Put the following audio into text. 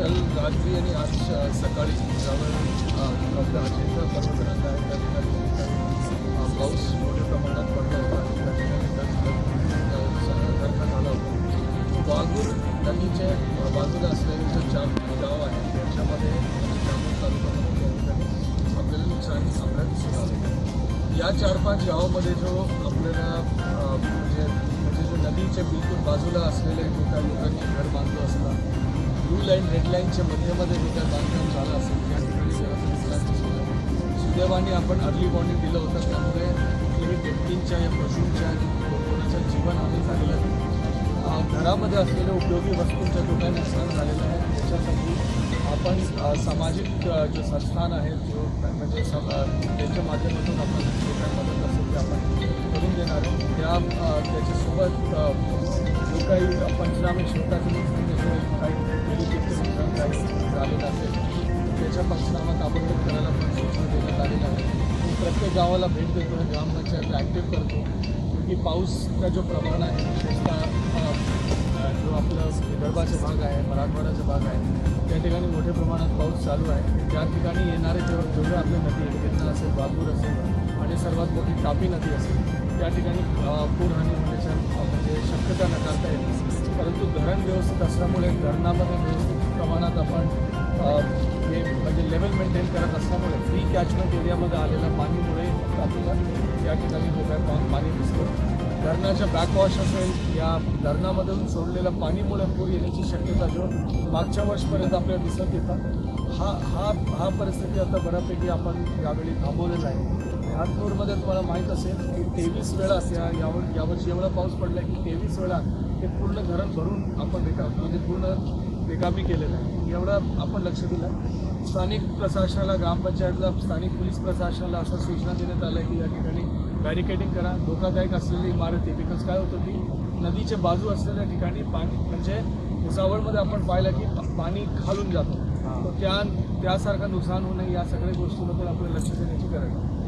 काल रात्री आणि आज सकाळी ज्यावेळेस अ, आपल्या अजिंठा पर्वतरांगा आहे. त्या ठिकाणी पाऊस मोठ्या प्रमाणात पडला होता. त्या ठिकाणी त्यात, अ, झाला होता वाघूर नदीच्या बाजूला असलेले जे चार गाव आहे त्याच्यामध्ये जामोद तालुक्यामध्ये त्या ठिकाणी आपल्याला नुकसान आपल्याला दिसून आलं या चार पाच गावामध्ये जो आपल्याला म्हणजे म्हणजे जो नदीच्या बिलकुल बाजूला असलेले जो काही लोकांनी घर बांधलं असतात ब्लू लाईन रेड लाईनच्या मध्यमध्ये जे बांधकाम झालं असेल त्या ठिकाणी सुदैवाने आपण अर्ली वॉर्निंग दिलं होतं. त्यामुळे कुठल्याही व्यक्तींच्या या पशूंच्या कोणाच्या जीवनहानी झालेलं आहे. घरामध्ये असलेल्या उपयोगी वस्तूंच्या दुकान नुकसान झालेलं आहे. त्याच्यासाठी आपण सामाजिक जे संस्थान आहे जो म्हणजे सम त्याच्या त्यांच्या माध्यमातून आपण जे काय मदत असेल ते आपण करून देणार आहे त्या त्याच्यासोबत काही पंचनामे स्वतःचे काही नुकसान काही झालेलं असेल. त्याच्या पंचनामा ताबडतोब करायला पण सूचना देण्यात आलेल्या आहे प्रत्येक गावाला भेट देतो ग्रामपंचायत ॲक्टिव्ह करतो. की पाऊसचा जो प्रमाण आहे विशेषतः जो आपलं विदर्भाचा भाग आहे मराठवाड्याचा भाग आहे त्या ठिकाणी मोठ्या प्रमाणात पाऊस चालू आहे. त्या ठिकाणी येणारे जेव्हा जेवढे आपल्या नदी आहेत गिरणा असेल बागूर असेल आणि सर्वात मोठी तापी नदी असेल त्या ठिकाणी पूर पूरहानी होण्याच्या म्हणजे शक्यता नकारता येते परंतु धरण व्यवस्थित असल्यामुळे धरणामध्ये व्यवस्थित प्रमाणात आपण हे म्हणजे लेवल मेंटेन करत असल्यामुळे फ्री कॅचमेंट एरियामध्ये आलेल्या पाणीमुळे आपल्याला या ठिकाणी मोठ्या पाणी दिसतं. धरणाच्या बॅकवॉश असेल या धरणामधून सोडलेल्या पाणीमुळे पूर येण्याची शक्यता जो मागच्या वर्षपर्यंत आपल्याला दिसत येतात हा हा हा परिस्थिती आता बऱ्यापैकी आपण यावेळी थांबवलेला आहे. नागपूरमध्ये तुम्हाला माहीत असेल की तेवीस वेळा या यावर यावर्षी एवढा पाऊस पडला की तेवीस वेळा ते पूर्ण धरण भरून आपण रिका म्हणजे पूर्ण रिकामी केलेलं आहे. एवढं आपण लक्ष दिलं. स्थानिक प्रशासनाला ग्रामपंचायतला स्थानिक पोलीस प्रशासनाला असं सूचना देण्यात आल्या की या ठिकाणी बॅरिकेडिंग करा. धोकादायक असलेली इमारती. बिकॉज काय होतं की नदीच्या बाजू असलेल्या ठिकाणी पाणी म्हणजे भुसावळमध्ये आपण पाहिलं की पाणी खालून जातो. त्या त्यासारखं नुकसान होऊ नये या सगळ्या गोष्टीबद्दल आपल्याला लक्ष देण्याची गरज आहे.